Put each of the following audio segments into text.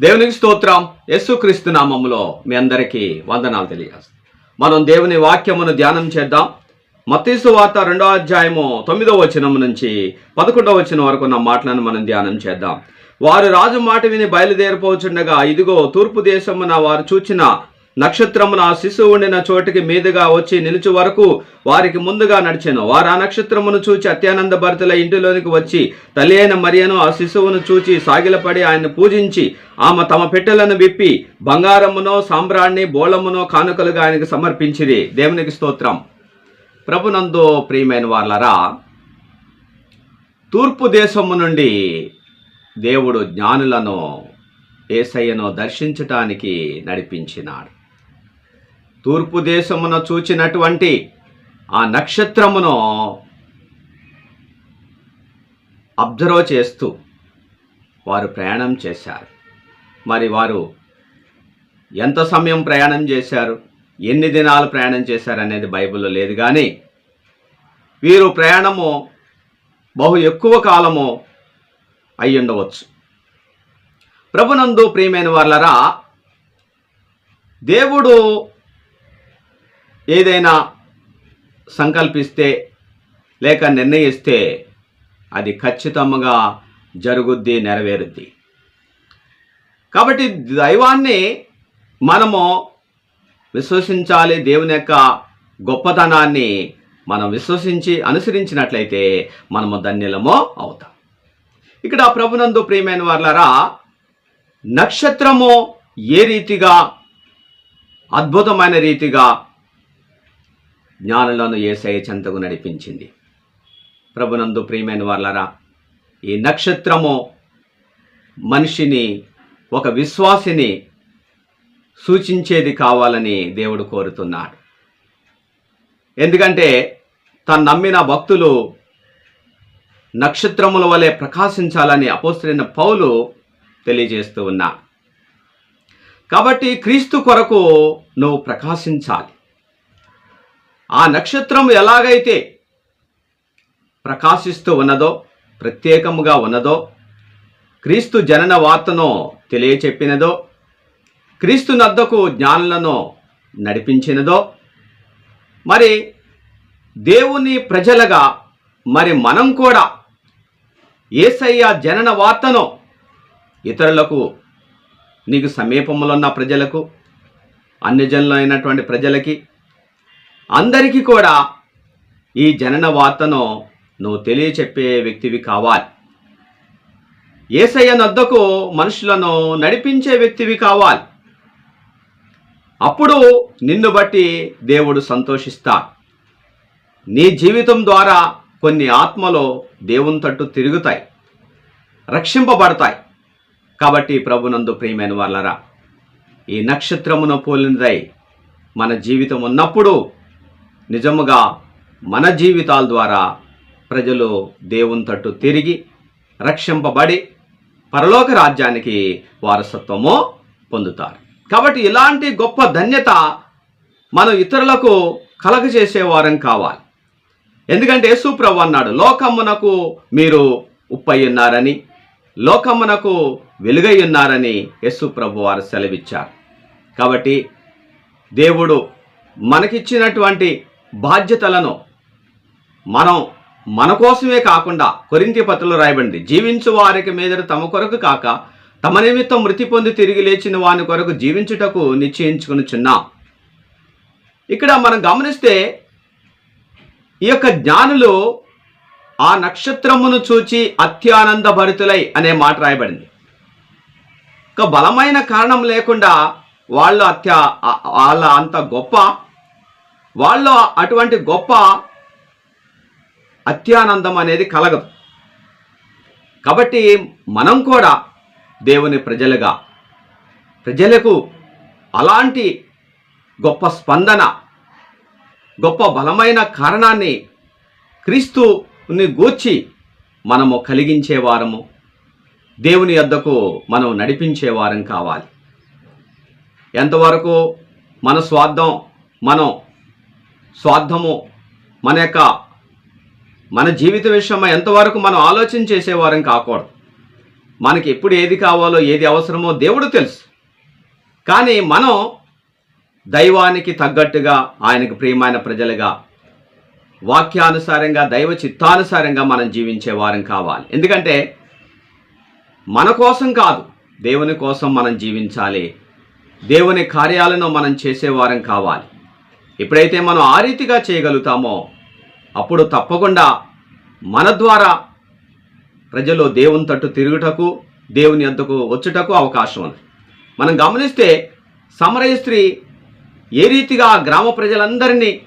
దేవునికి స్తోత్రం. యేసుక్రీస్తు నామములో మీ అందరికీ వందనాలు తెలియజేస్తాం. మనం దేవుని వాక్యమును ధ్యానం చేద్దాం. మతీసు వార్త రెండో అధ్యాయము తొమ్మిదో వచనం నుంచి పదకొండవ వచనం వరకు ఉన్న మాటలను మనం ధ్యానం చేద్దాం. వారు రాజు మాట విని బయలుదేరిపోచుండగా ఇదిగో తూర్పు దేశమున వారు చూచిన నక్షత్రమున ఆ శిశువు ఉండిన చోటికి మీదుగా వచ్చి నిలుచు వరకు వారికి ముందుగా నడిచెను. వారు ఆ నక్షత్రమును చూచి అత్యానంద భరితుల ఇంటిలోనికి వచ్చి తల్లి అయిన మరియను ఆ శిశువును చూచి సాగిలపడి ఆయన్ని పూజించి ఆమె తమ పెట్టెలను విప్పి బంగారమునో సాంబ్రాణ్ణి బోళమునో కానుకలుగా ఆయనకు సమర్పించిరి. దేవునికి స్తోత్రం. ప్రభునందు ప్రియమైన వాళ్ళరా తూర్పు దేశము నుండి దేవుడు జ్ఞానులను ఏసయ్యను దర్శించటానికి నడిపించినాడు. తూర్పు దేశమున చూచినటువంటి ఆ నక్షత్రమును అబ్జర్వ్ చేస్తూ వారు ప్రయాణం చేశారు. మరి వారు ఎంత సమయం ప్రయాణం చేశారు? ఎన్ని దినాలు ప్రయాణం చేశారు అనేది బైబిల్లో లేదు కానీ వీరు ప్రయాణము బహు ఎక్కువ కాలము అయి ఉండవచ్చు. ప్రభునందు ప్రియమైన వాళ్ళరా దేవుడు ఏదైనా సంకల్పిస్తే లేక నిర్ణయిస్తే అది ఖచ్చితంగా జరుగుద్ది నెరవేరుద్ది. కాబట్టి దైవాన్ని మనము విశ్వసించాలి. దేవుని యొక్క గొప్పతనాన్ని మనం విశ్వసించి అనుసరించినట్లయితే మనము ధన్యులమో అవుతాం. ఇక్కడ ప్రభునందు ప్రియమైన వాళ్ళరా నక్షత్రము ఏ రీతిగా అద్భుతమైన రీతిగా జ్ఞానులను ఏసయ చెంతకు నడిపించింది. ప్రభునందు ప్రియమైన వాళ్ళరా ఈ నక్షత్రము మనిషిని ఒక విశ్వాసిని సూచించేది కావాలని దేవుడు కోరుతున్నాడు. ఎందుకంటే తను నమ్మిన భక్తులు నక్షత్రముల వలె ప్రకాశించాలని అపోస్తులైన పౌలు తెలియజేస్తూ ఉన్నా కాబట్టి క్రీస్తు కొరకు నువ్వు ప్రకాశించాలి. ఆ నక్షత్రం ఎలాగైతే ప్రకాశిస్తూ ఉన్నదో ప్రత్యేకముగా ఉన్నదో క్రీస్తు జనన వార్తను తెలియచెప్పినదో క్రీస్తు నద్దకు జ్ఞానులను నడిపించినదో మరి దేవుని ప్రజలుగా మరి మనం కూడా ఏసయ్య జనన వార్తను ఇతరులకు నీకు సమీపంలో ఉన్న ప్రజలకు అన్యజనులైనటువంటి అయినటువంటి ప్రజలకి అందరికీ కూడా ఈ జనన వార్తను నువ్వు తెలియచెప్పే వ్యక్తివి కావాలి. ఏసయ్య నద్దకు మనుషులను నడిపించే వ్యక్తివి కావాలి. అప్పుడు నిన్ను బట్టి దేవుడు సంతోషిస్తాడు. నీ జీవితం ద్వారా కొన్ని ఆత్మలు దేవుని తట్టు తిరుగుతాయి రక్షింపబడతాయి. కాబట్టి ప్రభునందు ప్రియమైన వాళ్ళరా ఈ నక్షత్రమును పోలినదై మన జీవితం ఉన్నప్పుడు నిజముగా మన జీవితాల ద్వారా ప్రజలు దేవుని తట్టు తిరిగి రక్షింపబడి పరలోక రాజ్యానికి వారసత్వము పొందుతారు. కాబట్టి ఇలాంటి గొప్ప ధన్యత మనం ఇతరులకు కలగజేసేవారం కావాలి. ఎందుకంటే యేసుప్రభు అన్నాడు లోకమ్మనకు మీరు ఉప్పై ఉన్నారని లోకమ్మునకు వెలుగై ఉన్నారని యేసుప్రభు వారు సెలవిచ్చారు. కాబట్టి దేవుడు మనకిచ్చినటువంటి బాధ్యతలను మనం మన కోసమే కాకుండా కొరింటి పత్రులు రాయబడింది. జీవించు వారికి మీద తమ కొరకు కాక తమ నిమిత్తం మృతి పొంది తిరిగి లేచిన వాని కొరకు జీవించుటకు నిశ్చయించుకునిచున్నాం. ఇక్కడ మనం గమనిస్తే ఈ యొక్క జ్ఞానులు ఆ నక్షత్రమును చూచి అత్యానంద భరితులై అనే మాట రాయబడింది. ఒక బలమైన కారణం లేకుండా వాళ్ళు అత్య వాళ్ళ అంత గొప్ప వాళ్ళు అటువంటి గొప్ప అత్యానందం అనేది కలగదు. కాబట్టి మనం కూడా దేవుని ప్రజలుగా ప్రజలకు అలాంటి గొప్ప స్పందన గొప్ప బలమైన కారణాన్ని క్రీస్తుని గూర్చి మనము కలిగించేవారము. దేవుని యొద్దకు మనం నడిపించేవారం కావాలి. ఎంతవరకు మన స్వార్థం మనం స్వార్థము మన యొక్క మన జీవిత విషయమై ఎంతవరకు మనం ఆలోచన చేసేవారం కాకూడదు. మనకి ఎప్పుడు ఏది కావాలో ఏది అవసరమో దేవుడు తెలుసు. కానీ మనం దైవానికి తగ్గట్టుగా ఆయనకు ప్రియమైన ప్రజలుగా వాక్యానుసారంగా దైవ చిత్తానుసారంగా మనం జీవించే వారం కావాలి. ఎందుకంటే మన కోసం కాదు దేవుని కోసం మనం జీవించాలి. దేవుని కార్యాలను మనం చేసేవారం కావాలి. ఎప్పుడైతే మనం ఆ రీతిగా చేయగలుగుతామో అప్పుడు తప్పకుండా మన ద్వారా ప్రజలు దేవుని తట్టు తిరుగుటకు దేవుని అంతకు వచ్చుటకు అవకాశం ఉంది. మనం గమనిస్తే సమరయ స్త్రీ ఏ రీతిగా గ్రామ ప్రజలందరినీ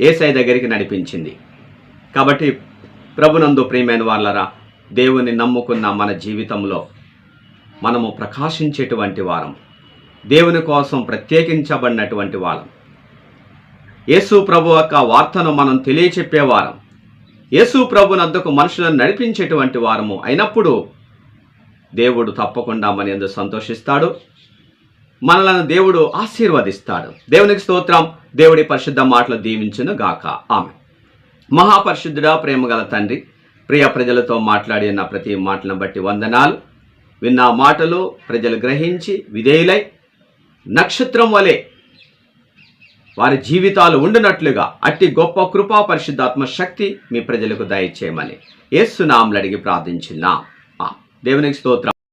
ఏసై దగ్గరికి నడిపించింది. కాబట్టి ప్రభునందు ప్రియమైన వాళ్ళరా దేవుని నమ్ముకున్న మన జీవితంలో మనము ప్రకాశించేటువంటి వారం దేవుని కోసం ప్రత్యేకించబడినటువంటి వాళ్ళం యేసు ప్రభు యొక్క వార్తను మనం తెలియచెప్పేవారం. యేసు ప్రభునందుకు మనుషులను నడిపించేటువంటి వారము అయినప్పుడు దేవుడు తప్పకుండా మన ఎందు సంతోషిస్తాడు. మనలను దేవుడు ఆశీర్వదిస్తాడు. దేవునికి స్తోత్రం. దేవుడి పరిశుద్ధ మాటలు దీవించును గాక. ఆమె మహాపరిశుద్ధుడా ప్రేమగల తండ్రి ప్రియ ప్రజలతో మాట్లాడి నా ప్రతి మాటలను బట్టి వందనాలు. విన్న మాటలు ప్రజలు గ్రహించి విధేయులై నక్షత్రం వలె వారి జీవితాలు ఉండినట్లుగా అట్టి గొప్ప కృపా పరిశుద్ధాత్మ శక్తి మీ ప్రజలకు దయచేయమని యేసునాములు అడిగి ప్రార్థించున్నాం దేవునికి స్తోత్రం.